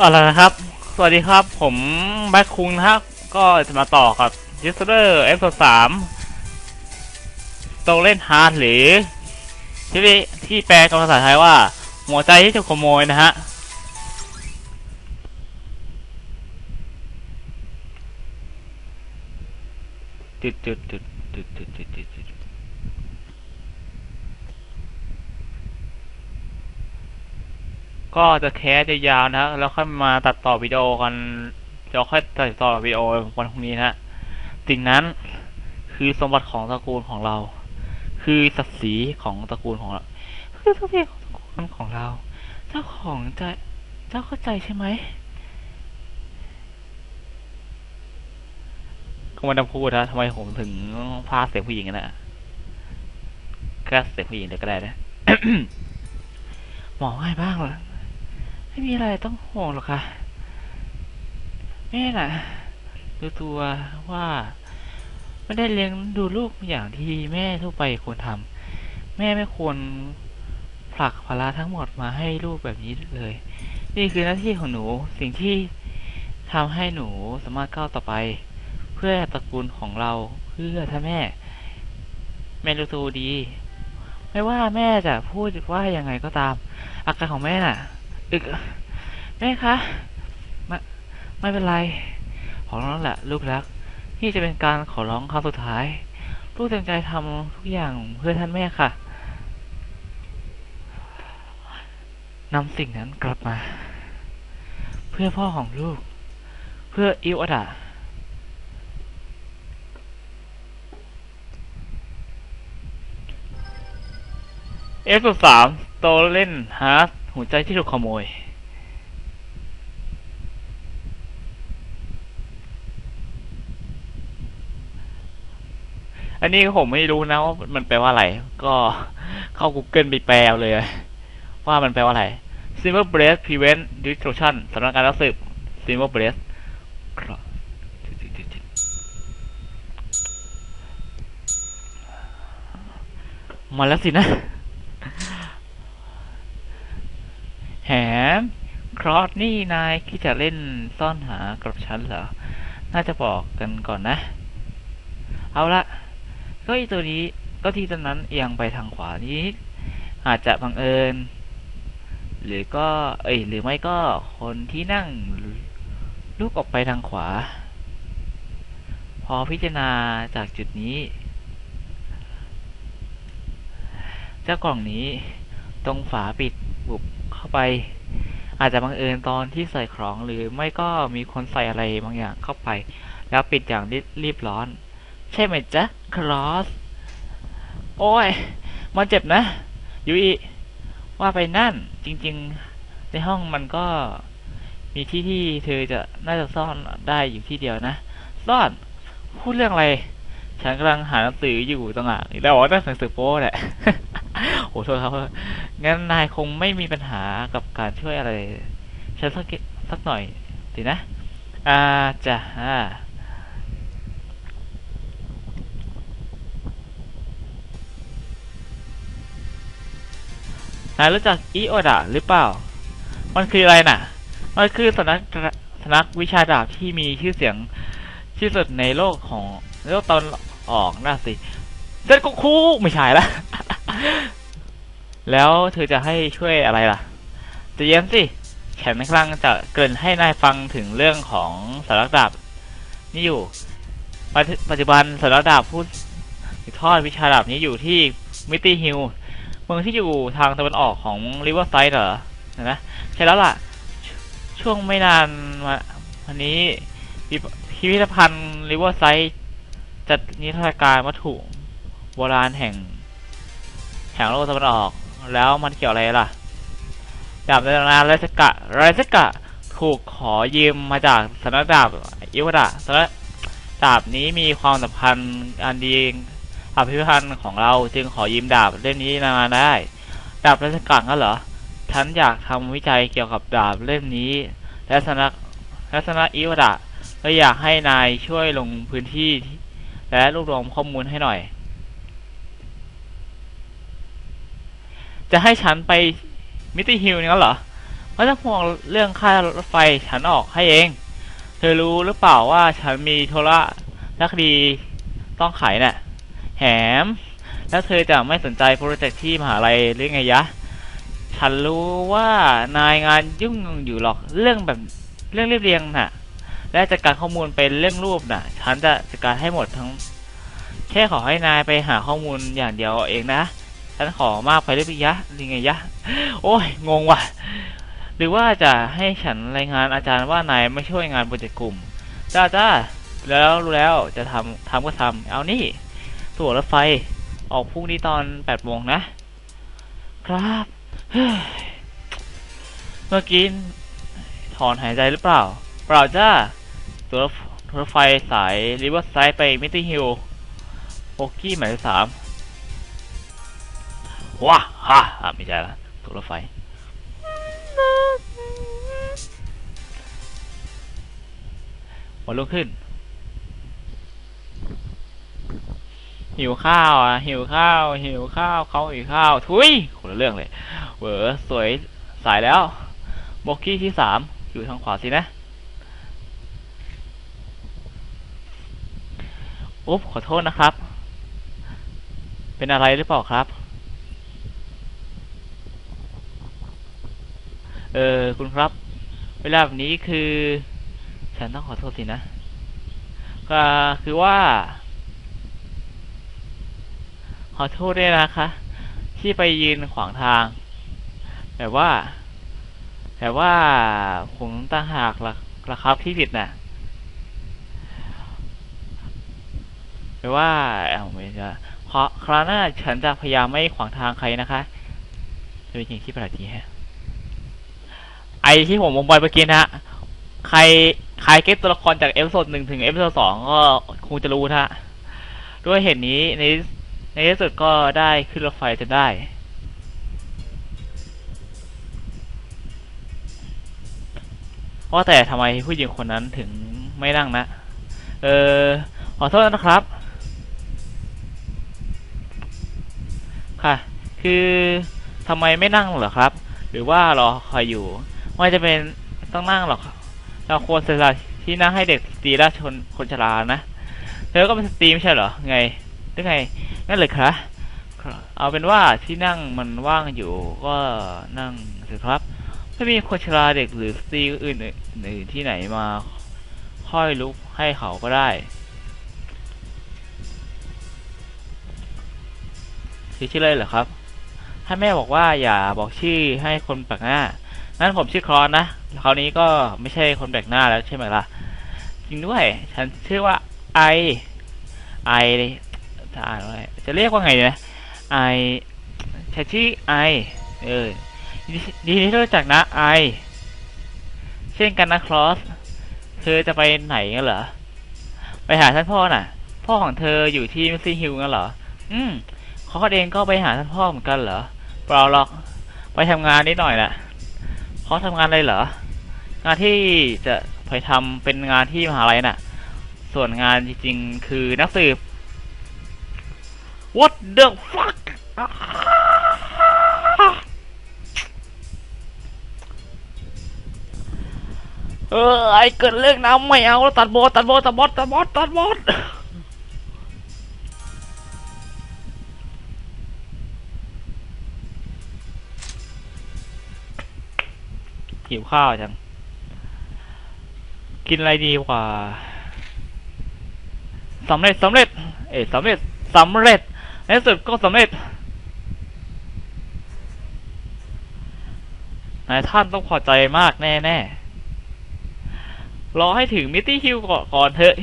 เอาละนะครับ สวัสดีครับ ผมแบ็คคุงนะครับ ก็จะมาต่อกับ y e s t e r d a y เอพิโซสามโตเล่นฮาร์ดหรือที่ที่แปลเป็นภาษาไทยว่า หัวใจที่ถูกขโมยนะฮะ จุดจุดจุดจุดจุดจุดจุดจุด ก็จะแคสจะยาวนะฮะแล้วค่อยมาตัดต่อวิดีโอกันเดี๋ยวค่อยตัดต่อวิดีโอวันพรุ่งนี้นะฮะสิ่งนั้นคือสมบัติของตระกูลของเรา คือศักดิ์ศรีของตระกูลของเรา คือศักดิ์ศรีของตระกูลของเรา เจ้าของใจเจ้าเข้าใจใช่ไหมก็ไม่ต้องพูดนะทำไมผมถึงพาเสียงผู้หญิงกันนะแค่เสียงผู้หญิงเดี๋ยวก็ได้นะ หมอไงบ้างเหรอ ไม่มีอะไรต้องห่วงหรอกค่ะแม่น่ะรู้ตัวว่าไม่ได้เลี้ยงดูลูกอย่างที่แม่ทั่วไปควรทำแม่ไม่ควรผลักภาระทั้งหมดมาให้ลูกแบบนี้เลย นี่คือหน้าที่ของหนูสิ่งที่ทำให้หนูสามารถก้าวต่อไป เพื่อตระกูลของเราเพื่อถ้าแม่ แม่รู้ตัวดี ไม่ว่าแม่จะพูดว่ายังไงก็ตาม อาการของแม่น่ะ อึกแม่คะไม่ไม่เป็นไร ขอร้องแหละลูกรัก นี่จะเป็นการขอร้องครั้งสุดท้าย ลูกเต็มใจทำทุกอย่างเพื่อท่านแม่ค่ะนำสิ่งนั้นกลับมา เพื่อพ่อของลูก เพื่ออิวอดะเอฟสามโตเล่นฮาร์ด หัวใจที่ถูกขโมย อันนี้ผมไม่รู้นะว่ามันแปลว่าอะไร ก็เข้า Google ไปแปลเลย ว่ามันแปลว่าอะไร Simple Breast Prevent Destruction สำนักการรักสืบ Simple Breast มาแล้วสินะ แหมครอสนี่นายคิดจะเล่นซ่อนหากับฉันเหรอ น่าจะบอกกันก่อนนะ เอาละก็อีตัวนี้ก็ที่ตัวนั้นเอียงไปทางขวานี้ อาจจะบังเอิญ หรือก็ เอ้ยหรือไม่ก็คนที่นั่งลุกออกไปทางขวา พอพิจารณาจากจุดนี้ เจ้ากล่องนี้ ตรงฝาปิดบุบ เข้าไป อาจจะบังเอิญตอนที่ใส่ของหรือไม่ก็มีคนใส่อะไรบางอย่างเข้าไป แล้วปิดอย่างรีบร้อน ใช่ไหมจ๊ะครอส โอ้ย มันเจ็บนะยูอีว่าไปนั่นจริงๆ ในห้องมันก็มีที่ที่เธอจะน่าจะซ่อนได้อยู่ที่เดียวนะ ซ่อนพูดเรื่องอะไร ฉันกำลังหาหนังสืออยู่ตรงอะแล้วอกว่าหนังสือโป้แหละ โอ้โทษครับงั้นนายคงไม่มีปัญหากับการช่วยอะไรฉันสักสักหน่อยสินะ อ่าจะอ่านายรู้จักอิโอดะหรือเปล่า มันคืออะไรน่ะ มันคือสำนักสำนักวิชาดาบที่มีชื่อเสียงที่สุดในโลกของโลกตอนออกน่าสิ เซนโกคุไม่ใช่ละ แล้วเธอจะให้ช่วยอะไรล่ะจะเย็นสิฉันกำลังจะเกริ่นให้นายฟังถึงเรื่องของสารดาบนี่อยู่ ปัจจุบันสารดาบผู้ทอดวิชาดาบนี้อยู่ที่มิตตี้ฮิลเมืองที่อยู่ทางตะวันออกของริเวอร์ไซด์เหรอนไหมใช่แล้วล่ะชช่วงไม่นานมาวันนี้พิพิพิธภัณฑ์ริเวอร์ไซด์จัดนิทรรศการวัตถุโบราณแห่ง แห่งโลกตะวันออก แล้วมันเกี่ยวอะไรล่ะดาบนาไรสกะไรสกะ ถูกขอยืมมาจากสำนักดาบอิวดะสำนักดาบนี้มีความสัมพันธ์อันดีกับพิพิธภัณฑ์ของเราจึงขอยืมดาบเล่มนี้มาได้ ดาบไรสกะงั้นเหรอฉันอยากทำวิจัยเกี่ยวกับดาบเล่มนี้ และสำนักและสำนักอิวดะและอยากให้นายช่วยลงพื้นที่ และรวบรวมข้อมูลให้หน่อย จะให้ฉันไปมิติฮิลนี่เหรอไม่ต้องห่วงเรื่องค่ารถไฟฉันออกให้เอง เธอรู้หรือเปล่าว่าฉันมีโทระและคดีต้องไขน่ะ แหม แล้วเธอจะไม่สนใจโปรเจกต์ที่มหาลัยหรือไงยะ ฉันรู้ว่านายงานยุ่งอยู่หรอกเรื่องแบบเรื่องเรียบเรียงน่ะ และจัดการข้อมูลเป็นเรื่องรูปน่ะ ฉันจะจัดการให้หมดทั้ง แค่ขอให้นายไปหาข้อมูลอย่างเดียวเองนะ ฉันขอมากไปหรือเปล่ายะหรือไงยะ โอ้ยงงว่ะ หรือว่าจะให้ฉันรายงานอาจารย์ว่านายไม่ช่วยงานโปรเจกต์กลุ่มจ้าจ้าแล้วรู้แล้วจะทำทำก็ทำเอานี่ ตั๋วรถไฟออกพรุ่งนี้ตอนแปดโมงนะ ครับเมื่อกี้ถอนหายใจหรือเปล่า เปล่าจ้าตัวรถไฟสายริเวอร์ไซด์ไปมิตตี้ฮิลโอกี้หมายเลขสาม ว้าฮ่าไม่ใช่ละตัวรถไฟวันรุ่งขึ้น หิวข้าวอะ หิวข้าว หิวข้าวเขาหิวข้าว ทุยคนละเรื่องเลยเวอสวยสายแล้วโบกี้ที่สามอยู่ทางขวาสินะอุ๊บขอโทษนะครับ เป็นอะไรหรือเปล่าครับ เออคุณครับ เวลาแบบนี้คือ ฉันต้องขอโทษสินะ ก็คือว่า ขอโทษด้วยนะคะ ที่ไปยืนขวางทางแบบว่าแบบว่าผมตั้งหากละละครับที่ผิดน่ะแบบว่าเอาไม่ใช่เพราะคราวหน้าฉันจะพยายามไม่ขวางทางใครนะคะ จะเป็นอย่งที่ประหลาดดีฮะ ที่ผมวงบอยเมื่อกี้นะฮะ ใครใครเก็ตตัวละครจากเอพิโซดหนึ่งถึงเอพิโซดสองก็คงจะรู้นะฮะ ด้วยเหตุนี้ในในที่สุดก็ได้ขึ้นรถไฟจนได้ว่าแต่ทำไมผู้หญิงคนนั้นถึงไม่นั่งนะ เออขอโทษนะครับ ค่ะ คือทำไมไม่นั่งเหรอครับ หรือว่ารอคอยอยู่ ไม่จะเป็นต้องนั่งหรอก เราควรเสียสละที่นั่งให้เด็กสตรีและชนคนชรานะเธอก็เป็นสตรีไม่ใช่เหรอ ไงหรือไงนั่นเลยครับเอาเป็นว่าที่นั่งมันว่างอยู่ก็นั่งสิครับ ไม่มีคนชราเด็กหรือสตรีอื่นอื่นที่ไหนมาค่อยลุกให้เขาก็ได้ชื่อชื่อเลยเหรอครับให้แม่บอกว่าอย่าบอกชื่อให้คนแปลกหน้า งั้นผมชื่อครอนนะ คราวนี้ก็ไม่ใช่คนแปลกหน้าแล้วใช่ไหมล่ะ จริงด้วย ฉันชื่อว่าไอ ไอจะอ่านว่าอะไรจะเรียกว่าไงนะ ไอฉันชื่อไอ เออดีดีที่รู้จักนะไอ เช่นกันนะครอส เธอจะไปไหนกันเหรอ ไปหาท่านพ่อน่ะ พ่อของเธออยู่ที่มิสซี่ฮิลงั้นเหรอ อืมเขาเองก็ไปหาท่านพ่อเหมือนกันเหรอ เปล่าหรอก ไปทำงานนิดหน่อยแหละ เขาทำงานอะไรเหรอ งานที่จะไปทำเป็นงานที่มหาลัยน่ะ ส่วนงานจริงๆ คือนักสืบ What the fuck เออ ไอเกิดเรื่องน้ำไม่เอาแล้วตัดบอสตัดบอสตัดบอสตัดบอสตัดบอส หิวข้าวจัง กินอะไรดีกว่าสำเร็จสำเร็จ เอ้ยสำเร็จสำเร็จในสุดก็สำเร็จนายท่านต้องพอใจมากแน่ๆ รอให้ถึงมิตี้ฮิลก่อนก่อนเถอะ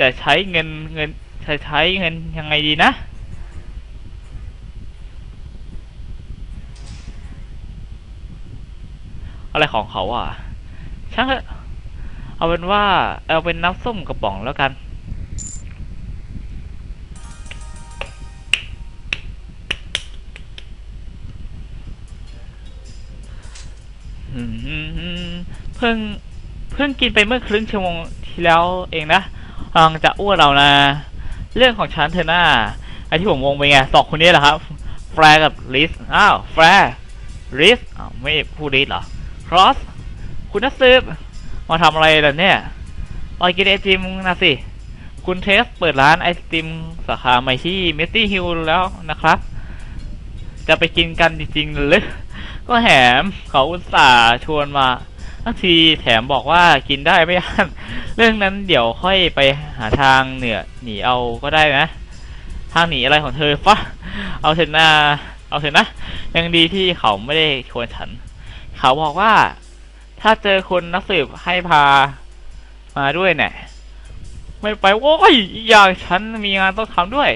จะใช้เงินเงินจะใช้เงินยังไงดีนะ อะไรของเขาอะช่างเออาเป็นว่า เอาเป็นน้ำส้มกระป๋องแล้วกัน เพิ่งเพิ่งกินไปเมื่อครึ่งชั่วโมงที่แล้วเองนะกำลังจะอ้วนเรานะ เรื่องของฉันเธอหน้าไอที่ผมงงไปไงสองคนนี้แหละครับ แฟร์กับลิส อ้าว แฟร์ลิสไม่พูดลิสเหรอ รอส คุณนักสืบ มาทำอะไรล่ะเนี่ยมากินไอติมนะสิ คุณเทสเปิดร้านไอติมสาขาใหม่ที่เมตตี้ฮิลแล้วนะครับ จะไปกินกันจริงๆหรือก็แถมเขาอุตส่าห์ชวนมาทั้งทีแถมบอกว่ากินได้ไม่อั้นเรื่องนั้นเดี๋ยวค่อยไปหาทางเหนือหนีเอาก็ได้นะ ทางหนีอะไรของเธอฟะเอาเถอะนะเอาเถอะนะ ยังดีที่เขาไม่ได้ชวนฉัน เขาบอกว่าถ้าเจอคนนักสืบให้พามาด้วยเนี่ย ไม่ไปโว้ยอย่างฉันมีงานต้องทำด้วย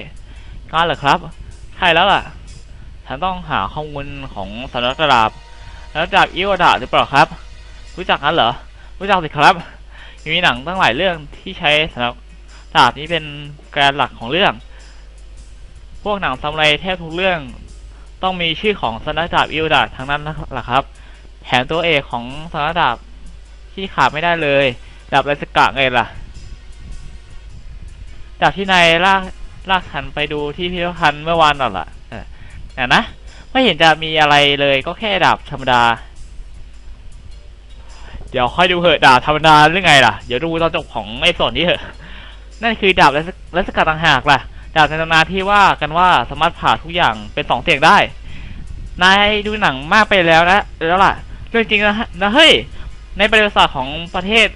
งานเหรอครับ ใช่แล้วล่ะ ฉันต้องหาข้อมูลของสำนักดาบแล้วจากอิวดาหรือเปล่าครับ รู้จักนั้นเหรอ รู้จักสิครับ มีหนังตั้งหลายเรื่องที่ใช้สำหรับดาบนี้เป็นแกนหลักของเรื่อง พวกหนังซามูไรแทบทุกเรื่อง ต้องมีชื่อของสำนักดาบอิวดาทั้งนั้นแหละครับ แถมตัวเอกของสำนักดาบที่ขาดไม่ได้เลย ดาบไรสกะไงล่ะจากที่นายลากลากฉันไปดูที่พิพิธภัณฑ์เมื่อวานน่ะล่ะเออนะ ไม่เห็นจะมีอะไรเลยก็แค่ดาบธรรมดา เดี๋ยวค่อยดูเหอะดาบธรรมดาหรือไงล่ะ เดี๋ยวดูตอนจบของไอ้ส่วนนี้เถอะ นั่นคือดาบและและสกัดต่างหากล่ะ ดาบในตำนานที่ว่ากันว่าสามารถผ่าทุกอย่างเป็นสองเสียงได้ นายดูหนังมากไปแล้วนะแล้วล่ะ จริงๆนะนะเฮ้ย ในประวัติศาสตร์ของประเทศ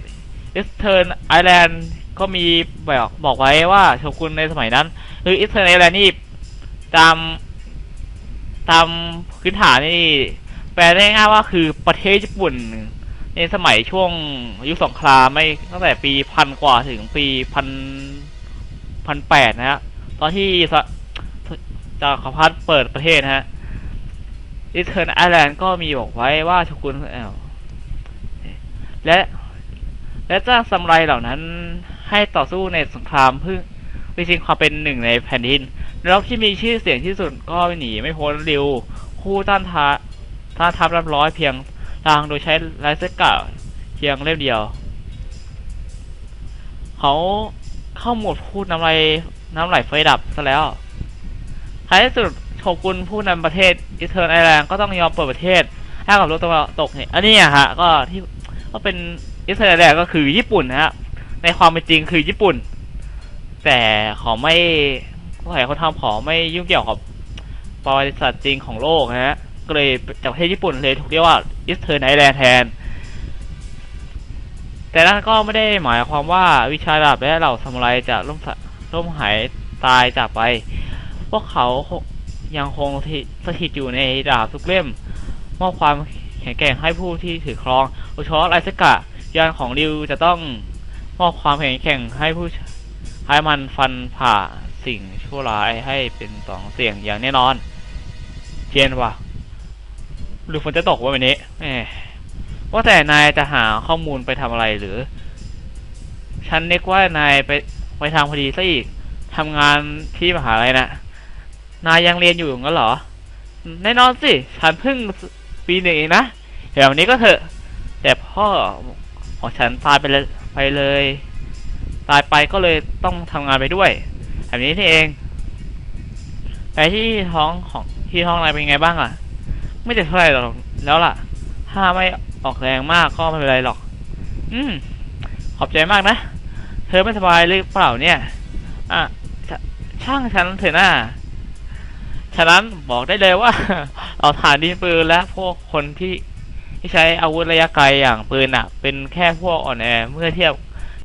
อิสเทิร์นไอแลนด์ก็มีบอกบอกไว้ว่าโชกุนในสมัยนั้น คืออิสเทิร์นไอแลนด์นี่ตามตามพื้นฐานนี่แปลได้ง่ายว่าคือประเทศญี่ปุ่น ในสมัยช่วงยุคสงครามไม่ตั้งแต่ปีพันกว่าถึงปีพันพันแปดนะฮะตอนที่สะจักรพรรดิเปิดประเทศนะฮะ อิเทิร์นไอแลนด์ก็มีบอกไว้ว่าโชกุนเอ่อและ และจ้างซามูไรเหล่านั้นให้ต่อสู้ในสงครามเพื่อพิชิงความเป็นหนึ่งในแผ่นดินแล้วที่มีชื่อเสียงที่สุดก็หนีไม่พ้นริว คู่ต้านทาต้านทัพรับร้อยเพียงทางโดยใช้ไรเซกะเพียงเล่มเดียว เขาเข้าหมดพูดน้ำไหลน้ำไหลไฟดับซะแล้วท้ายสุด โชกุนผู้นำประเทศอิสเทิร์นไอแลนด์ก็ต้องยอมเปิดประเทศให้กับโลกตะวันตกเนี่ยอันนี้อะฮะก็ที่ก็เป็นอิสเทิร์นไอแลนด์ก็คือญี่ปุ่นนะฮะในความเป็นจริงคือญี่ปุ่น แต่ขอไม่ผู้ใหญ่เขาทำขอไม่ยุ่งเกี่ยวกับประวัติศาสตร์จริงของโลกนะฮะก็เลยจากประเทศญี่ปุ่นเลยถูกเรียกว่าอิสเทิร์นไอแลนด์แทนแต่นั่นก็ไม่ได้หมายความว่าวิชาดาบและเหล่าซามูไรจะล่มสะล่มหายตายจากไป พวกเขา ยังคงสถิตอยู่ในดาบทุกเล่ม มอบความแข็งแกร่งให้ผู้ที่ถือครองโดยเฉพาะไรสกะยานของริวจะต้องมอบความแข็งแกร่งให้ผู้ให้มันฟันผ่าสิ่งชั่วร้ายให้เป็นสองเสียงอย่างแน่นอนเทียนว่ะหรือฝนจะตกวะวันนี้แหมว่าแต่นายจะหาข้อมูลไปทำอะไรหรือ ฉันนึกว่านายไปไปทางพอดีซะอีกทำงานที่มหาลัยนะ นายยังเรียนอยู่งั้นเหรอ แน่นอนสิ ฉันเพิ่งปีหนึ่งเองนะเดี๋ยวนี้ก็เถอะ แต่พ่อของฉันตายไปเลยไปเลย ตายไปก็เลยต้องทำงานไปด้วย แบบนี้นี่เองแต่ที่ท้องของที่ท้องนายเป็นไงบ้างอะ ไม่เจ็บเท่าไหร่หรอกแล้วล่ะ ถ้าไม่ออกแรงมากก็ไม่เป็นไรหรอก อืม ขอบใจมากนะ เธอไม่สบายหรือเปล่าเนี่ย อะ ช่างฉันเถอะนะ ฉะนั้นบอกได้เลยว่า เอาฐานดินปืนและพวกคนที่ที่ใช้อาวุธระยะไกลอย่างปืนอะ เป็นแค่พวกอ่อนแอเมื่อเทียบ